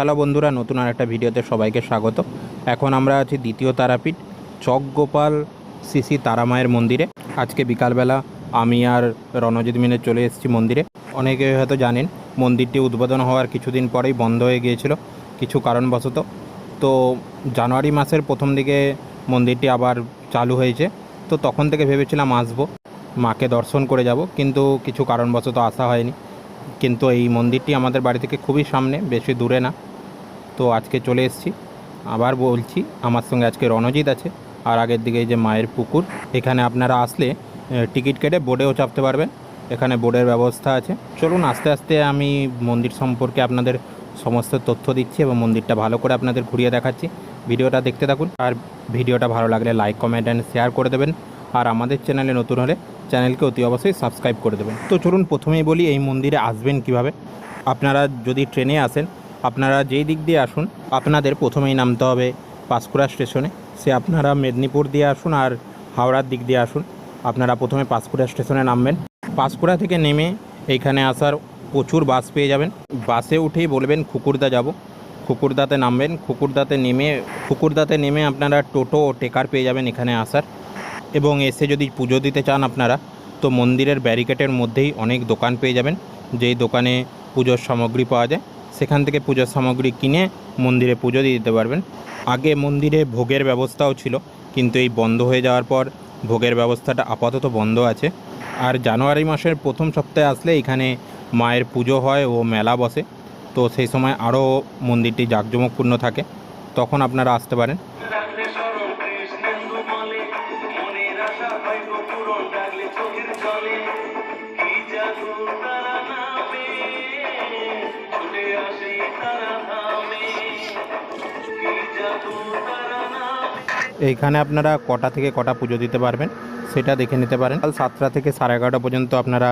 Hello বন্ধুরা, নতুন আর একটা ভিডিওতে সবাইকে স্বাগত। এখন আমরা আছি দ্বিতীয় তারাপীঠ চক গোপাল সিসি তারামায়ের মন্দিরে। আজকে বিকালবেলা আমি আর রণজিৎ মিলে চলে এসেছি মন্দিরে। অনেকে হয়তো জানেন, মন্দিরটি উদ্বোধন হওয়ার কিছুদিন পরেই বন্ধ হয়ে গিয়েছিল, কিছু কারণবশত। তো জানুয়ারি মাসের প্রথম দিকে মন্দিরটি আবার চালু হয়েছে, তো তখন থেকে ভেবেছিলাম আসব, মাকে দর্শন করে যাব, কিন্তু কিছু কারণবশত আসা হয়নি। কিন্তু এই মন্দিরটি আমাদের বাড়ি থেকে খুবই সামনে, বেশি দূরে না। তো আজকে চলে এসেছি। আবার বলছি, আমার সঙ্গে আজকে রণজিৎ আছে। আর আগের দিকে যে মায়ের পুকুর, এখানে আপনারা আসলে টিকিট কেটে বোর্ডেও চাপতে পারবেন। এখানে বোর্ডের ব্যবস্থা আছে। চলুন, আস্তে আস্তে আমি মন্দির সম্পর্কে আপনাদের সমস্ত তথ্য দিচ্ছি এবং মন্দিরটা ভালো করে আপনাদের ঘুরিয়ে দেখাচ্ছি। ভিডিওটা দেখতে থাকুন। আর ভিডিওটা ভালো লাগলে লাইক, কমেন্ট অ্যান্ড শেয়ার করে দেবেন। আর আমাদের চ্যানেলে নতুন হলে চ্যানেলকে অতি অবশ্যই সাবস্ক্রাইব করে দেবেন। তো চলুন, প্রথমেই বলি, এই মন্দিরে আসবেন কীভাবে? আপনারা যদি ট্রেনে আসেন আপনারা যেই দিক দিয়ে আসুন, আপনাদের প্রথমেই নামতে হবে পাঁশকুড়া স্টেশনে। সে আপনারা মেদিনীপুর দিয়ে আসুন আর হাওড়ার দিক দিয়ে আসুন। আপনারা প্রথমে পাঁশকুড়া স্টেশনে নামবেন। পাঁশকুড়া থেকে নেমে এইখানে আসার প্রচুর বাস পেয়ে যাবেন। বাসে উঠেই বলবেন, খুকুরদা যাব। খুকুরদাতে নামবেন। খুকুরদাতে নেমে খুকুরদাতে নেমে আপনারা টোটো ও টেকার পেয়ে যাবেন এখানে আসার। এবং এসে যদি পুজো দিতে চান আপনারা, তো মন্দিরের ব্যারিকেডের মধ্যেই অনেক দোকান পেয়ে যাবেন। যেই দোকানে পুজোর সামগ্রী পাওয়া যায়। সেখান থেকে পূজার সামগ্রী কিনে মন্দিরে পুজো দিয়ে দিতে পারবেন। আগে মন্দিরে ভোগের ব্যবস্থাও ছিল, কিন্তু এই বন্ধ হয়ে যাওয়ার পর ভোগের ব্যবস্থাটা আপাতত বন্ধ আছে। আর জানুয়ারি মাসের প্রথম সপ্তাহে আসলে এখানে মায়ের পুজো হয় ও মেলা বসে। তো সেই সময় আরও মন্দিরটি জাঁকজমকপূর্ণ থাকে। তখন আপনারা আসতে পারেন। এইখানে আপনারা কটা থেকে কটা পুজো দিতে পারবেন সেটা দেখে নিতে পারেন। কাল সাতটা থেকে সাড়ে এগারোটা পর্যন্ত আপনারা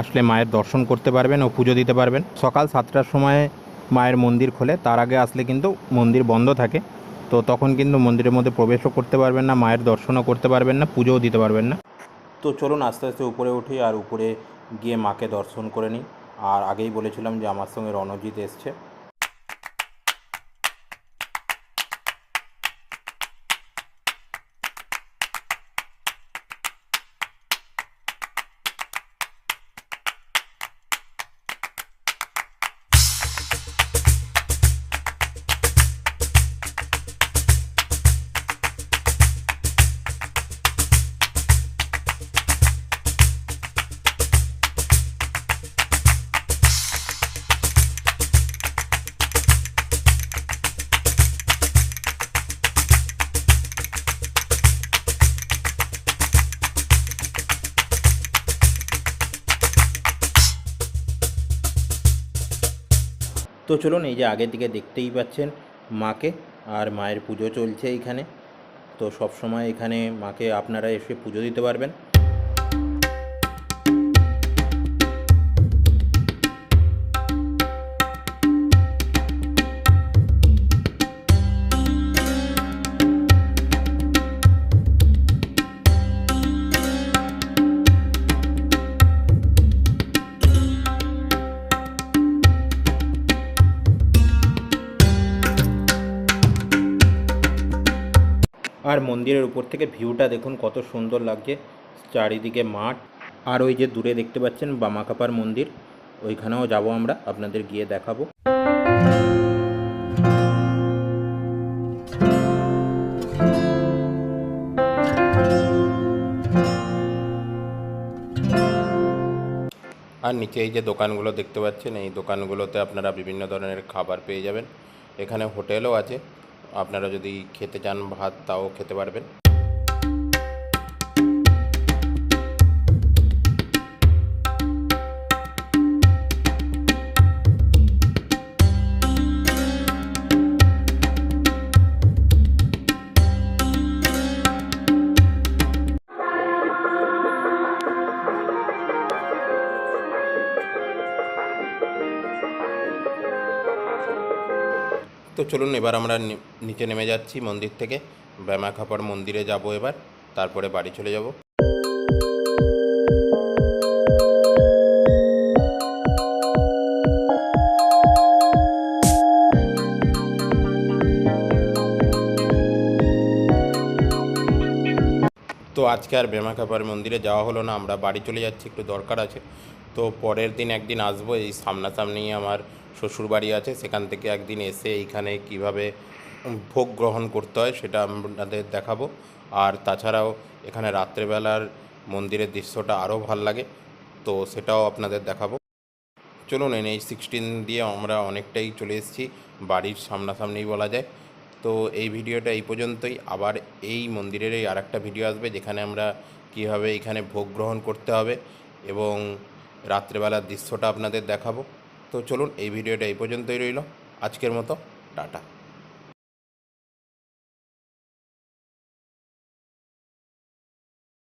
আসলে মায়ের দর্শন করতে পারবেন ও পুজো দিতে পারবেন। সকাল সাতটার সময় মায়ের মন্দির খোলে, তার আগে আসলে কিন্তু মন্দির বন্ধ থাকে। তো তখন কিন্তু মন্দিরের মধ্যে প্রবেশও করতে পারবেন না, মায়ের দর্শনও করতে পারবেন না, পুজোও দিতে পারবেন না। তো চলুন আস্তে আস্তে উপরে উঠি আর উপরে গিয়ে মাকে দর্শন করে নিই। আর আগেই বলেছিলাম যে আমার সঙ্গে রণজিৎ এসছে। তো চলুন এই যে আগের দিকে দেখতেই পাচ্ছেন মাকে আর মায়ের পুজো চলছে এখানে। তো সব সময় এখানে মাকে আপনারা এসে পুজো দিতে পারবেন। আর মন্দিরের উপর থেকে ভিউটা দেখুন, কত সুন্দর লাগছে। চারিদিকে মাঠ। আর ওই যে দূরে দেখতে পাচ্ছেন বামাকাপার মন্দির। ওইখানেও যাব আমরা, আপনাদের গিয়ে দেখাবো। আর নিচে এই যে দোকানগুলো দেখতে পাচ্ছেন, এই দোকানগুলোতে আপনারা বিভিন্ন ধরনের খাবার পেয়ে যাবেন। এখানে হোটেলও আছে। আপনারা যদি খেতে চান ভাত তাও খেতে পারবেন। তো চলুন এবার আমরা নিচে নেমে যাচ্ছি মন্দির থেকে। ব্যামাখাপাড় মন্দিরে যাব এবার, তারপরে বাড়ি চলে যাব। তো আজকে আর বেমাখাপাড় মন্দিরে যাওয়া হলো না, আমরা বাড়ি চলে যাচ্ছি, একটু দরকার আছে। তো পরের দিন একদিন আসব, এই সামনাসামনি আমার শ্বশুর বাড়ি আছে, সেখান থেকে একদিন এসে এইখানে কীভাবে ভোগ গ্রহণ করতে হয় সেটা আপনাদের দেখাবো। আর তাছাড়াও এখানে রাত্রেবেলার মন্দিরের দৃশ্যটা আরও ভালো লাগে, তো সেটাও আপনাদের দেখাবো। চলুন এন এইচ সিক্সটিন দিয়ে আমরা অনেকটাই চলে এসেছি, বাড়ির সামনাসামনিই বলা যায়। তো এই ভিডিওটা এই পর্যন্তই, আবার এই মন্দিরেরই আর একটা ভিডিও আসবে যেখানে আমরা কীভাবে এখানে ভোগ গ্রহণ করতে হবে এবং রাত্রেবেলার দৃশ্যটা আপনাদের দেখাবো। তো চলুন এই ভিডিওটা এই পর্যন্তই রইল। আজকের মতো টাটা।